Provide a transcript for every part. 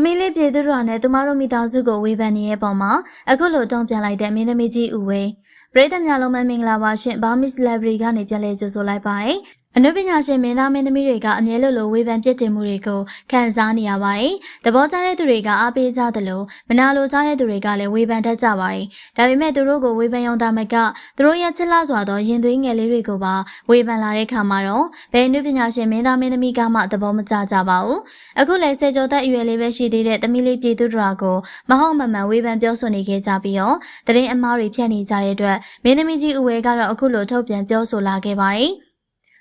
သမီးလေးပြည်သူတို့နဲ့သူမတို့မိသားစုကိုဝေဖန်နေတဲ့ပုံမှာအခုလိုတုံ့ပြန်လိုက်တဲ့မင်းသမီးကြီးဦးဝင်းပရိသတ်များလုံးမမင်္ဂလာပါရှင်ဘာမစ်လဘရီကနေပြန်လည်ကြိုဆိုလိုက်ပါတယ် အနုပညာရှင်မင်းသားမင်းသမီးတွေကအမြဲလိုလိုဝေဖန်ပြစ်တင်မှုတွေကိုခံစားနေရပါတယ်။သဘောကျတဲ့သူတွေကအားပေးကြသလိုမနာလိုကြတဲ့သူတွေကလည်းဝေဖန်တတ်ကြပါတယ်။ဒါပေမဲ့သူတို့ကိုဝေဖန်ရုံသာမကသူတို့ရဲ့ချစ်လှစွာသောရင်သွေးငယ်လေးတွေကိုပါဝေဖန်လာတဲ့ခါမှာတော့ဘယ်အနုပညာရှင်မင်းသားမင်းသမီးကမှသဘောမကျကြပါဘူး။အခုလည်းစေကျော်သက်အရွယ်လေးပဲရှိသေးတဲ့သမီးလေးပြည်သူတို့ကိုမဟုတ်မမှန်ဝေဖန်ပြောဆိုနေခဲ့ကြပြီးတော့တရင်အမားတွေဖြတ်နေကြတဲ့အတွက်မင်းသမီးကြီးဦးဝဲကတော့အခုလိုထုတ်ပြန်ပြောဆိုလာခဲ့ပါတယ်။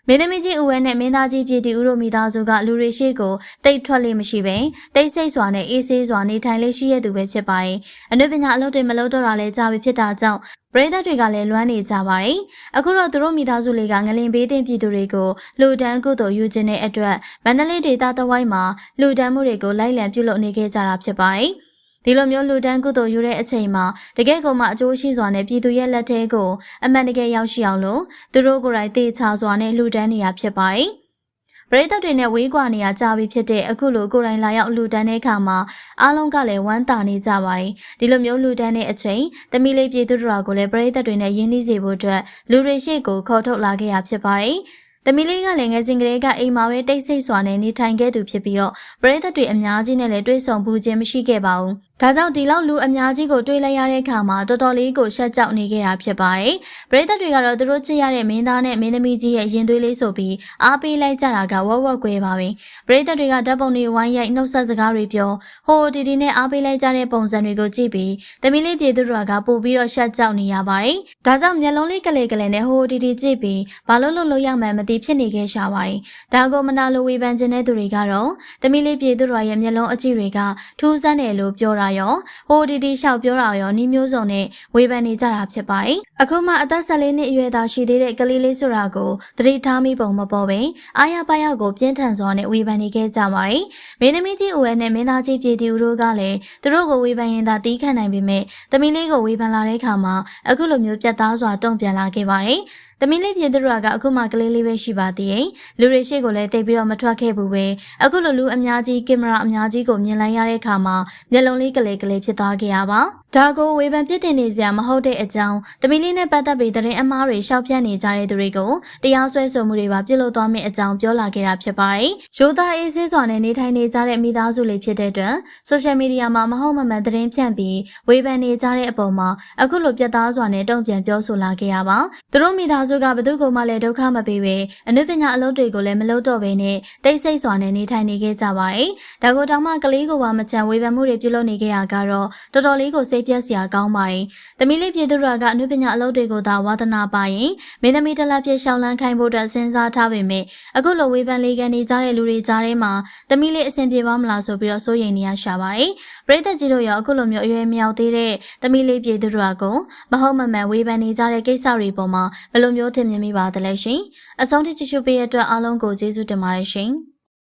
မင်းသမီးကြီးဦးဝဲနဲ့မင်းသားကြီးပြည်တီဦးတို့မိသားစုကလူတွေရှိကိုတိတ်ထွက်လေးမရှိပဲတိတ်ဆိတ်စွာနဲ့အေးဆေးစွာနေထိုင်လေးရှိရသူပဲဖြစ်ပါတယ်။အနုပညာအလုပ်တွေမလုပ်တော့တာလဲကြာပြီဖြစ်တာကြောင့်ပရိသတ်တွေကလည်းလွမ်းနေကြပါတယ်။အခုတော့သူတို့မိသားစုလေးကငလင်ဘေးတင်ပြည်သူတွေကိုလူဒန်းကုသိုလ်ယူခြင်းတဲ့အတွက်မန္တလေးဒေသတဝိုင်းမှာလူဒန်းမှုတွေကိုလိုက်လံပြုလုပ်နေခဲ့ကြတာဖြစ်ပါတယ်။ ဒီလိုမျိုးလူတန်းကုသိုလ်ယူတဲ့အချိန်မှာတကယ့်ကိုမှအကျိုးရှိစွာနဲ့ပြည်သူရဲ့လက်ထဲကိုအမှန်တကယ်ရောက်ရှိအောင်လို့သူတို့ကိုယ်တိုင်တေချာစွာနဲ့လူတန်းနေရဖြစ်ပါတယ်။ပရိသတ်တွေနဲ့ဝေးကွာနေရကြပြီဖြစ်တဲ့အခုလိုကိုယ်တိုင်လာရောက်လူတန်းတဲ့အခါမှာအားလုံးကလည်းဝမ်းသာနေကြပါတယ်။ဒီလိုမျိုးလူတန်းတဲ့အချိန်သမီးလေးပြည်သူတို့ကိုလည်းပရိသတ်တွေနဲ့ယဉ်နှီးစေဖို့အတွက်လူတွေရှိကိုခေါ်ထုတ်လာခဲ့ရဖြစ်ပါတယ်။သမီးလေးကလည်းငယ်စဉ်ကလေးကအိမ်မှာပဲတိတ်ဆိတ်စွာနဲ့နေထိုင်ခဲ့သူဖြစ်ပြီးတော့ပရိသတ်တွေအများကြီးနဲ့လည်းတွေ့ဆုံမှုခြင်းမရှိခဲ့ပါဘူး။ ဒါကြောင့်ဒီလောက်လူအများကြီးကိုတွေ့လိုက်ရတဲ့အခါမှာတော်တော်လေးကိုရှက်ကြောက်နေခဲ့တာဖြစ်ပါတယ်။ပရိသတ်တွေကတော့သူတို့ချစ်ရတဲ့မင်းသားနဲ့မင်းသမီးကြီးရဲ့ရင်သွေးလေးဆိုပြီးအားပေးလိုက်ကြတာကဝက်ဝက်ကွဲပါပဲ။ပရိသတ်တွေကဓာတ်ပုံတွေဝိုင်းရိုက်နှုတ်ဆက်စကားတွေပြောဟိုတီတီနဲ့အားပေးလိုက်ကြတဲ့ပုံစံတွေကိုကြည့်ပြီးသမီးလေးပြည်သူတွေကပို့ပြီးတော့ရှက်ကြောက်နေရပါတယ်။ဒါကြောင့်မျက်လုံးလေးကလေးကလေးနဲ့ဟိုတီတီကြည့်ပြီးဘာလို့လို့လို့ရမှန်းမသိဖြစ်နေခဲ့ရှာပါတယ်။ဒါကိုမနာလိုဝေဖန်ခြင်းတဲ့သူတွေကတော့သမီးလေးပြည်သူတွေရဲ့မျက်လုံးအကြည့်တွေကထူးဆန်းတယ်လို့ပြောတာရောဟိုဒီဒီလျှောက်ပြောတာရောနှီးမျိုးစုံနဲ့ဝေဖန်နေကြတာဖြစ်ပါတယ်။အခုမှအသက်14နှစ်အရွယ်သားရှိသေးတဲ့ကလေးလေးဆိုတာကိုသတိထားမိပုံမပေါ်ပင်အာရပါရကိုပြင်းထန်စွာနဲ့ဝေဖန်နေခဲ့ကြပါတယ်။မင်းသမီးကြီးဦးဝဲနဲ့မင်းသားကြီးပြည်တီဦးတို့ကလည်းသူတို့ကိုဝေဖန်ရင်သာတီးခံနိုင်ပေမဲ့သမီးလေးကိုဝေဖန်လာတဲ့အခါမှာအခုလိုမျိုးပြတ်သားစွာတုံ့ပြန်လာခဲ့ပါတယ်။ သမီးလေးပြည်သူတို့ကအခုမှကလေးလေးပဲရှိပါသေးတယ်။လူတွေရှိကိုလည်းတိတ်ပြီးတော့မထွက်ခဲ့ဘူးပဲ။အခုလိုလူအများကြီးကင်မရာအများကြီးကိုမြင်လိုက်ရတဲ့အခါမှာမျက်လုံးလေးကလေးကလေးဖြစ်သွားခဲ့ရပါ။ဒါကိုဝေဖန်ပြစ်တင်နေစရာမဟုတ်တဲ့အကြောင်းသမီးလေးနဲ့ပတ်သက်ပြီးသတင်းအမှားတွေရှောက်ပြန့်နေကြတဲ့သူတွေကိုတရားစွဲဆိုမှုတွေပါပြုလုပ်သွားမယ့်အကြောင်းပြောလာခဲ့တာဖြစ်ပါတယ်။ရိုးသားအေးဆေးစွာနဲ့နေထိုင်နေကြတဲ့မိသားစုလေးဖြစ်တဲ့အတွက်ဆိုရှယ်မီဒီယာမှာမဟုတ်မမှန်သတင်းဖြန့်ပြီးဝေဖန်နေကြတဲ့အပေါ်မှာအခုလိုပြတ်သားစွာနဲ့တုံ့ပြန်ပြောဆိုလာခဲ့ရပါ။သူတို့မိသားစုကဘသူကမှလည်းဒုက္ခမပေးပဲအနုပညာအလုပ်တွေကိုလည်းမလုပ်တော့ဘဲနဲ့တိတ်ဆိတ်စွာနဲ့နေထိုင်နေခဲ့ကြပါတယ်။ဒါကိုတောင်မှကလေးကိုပါမချန်ဝေဖန်မှုတွေပြုလုပ်နေခဲ့ရကတော့တော်တော်လေးကိုစိတ်ပြက်စရာကောင်းပါတယ်။သမီးလေးပြည်သူတို့ကအနုပညာအလုပ်တွေကိုသာဝါသနာပါရင်မင်းသမီးတစ်လက်ပြရှောင်းလန်းခိုင်းဖို့အတွက်စဉ်းစားထားပေမဲ့အခုလိုဝေဖန်လေးကန်နေကြတဲ့လူတွေကြားထဲမှာသမီးလေးအဆင်ပြေပါမလားဆိုပြီးတော့စိုးရိမ်နေရရှာပါတယ်။ပရိသတ်ကြီးတို့ရောအခုလိုမျိုးအရွယ်မြောက်သေးတဲ့သမီးလေးပြည်သူတို့ကမဟုတ်မမှန်ဝေဖန်နေကြတဲ့ကိစ္စတွေပေါ်မှာဘယ်လိုမျိုးထင်မြင်မိပါသလဲရှင်။အဆုံးထိကြည့်ရှုပေးရတဲ့အတွက်အားလုံးကိုကျေးဇူးတင်ပါတယ်ရှင်။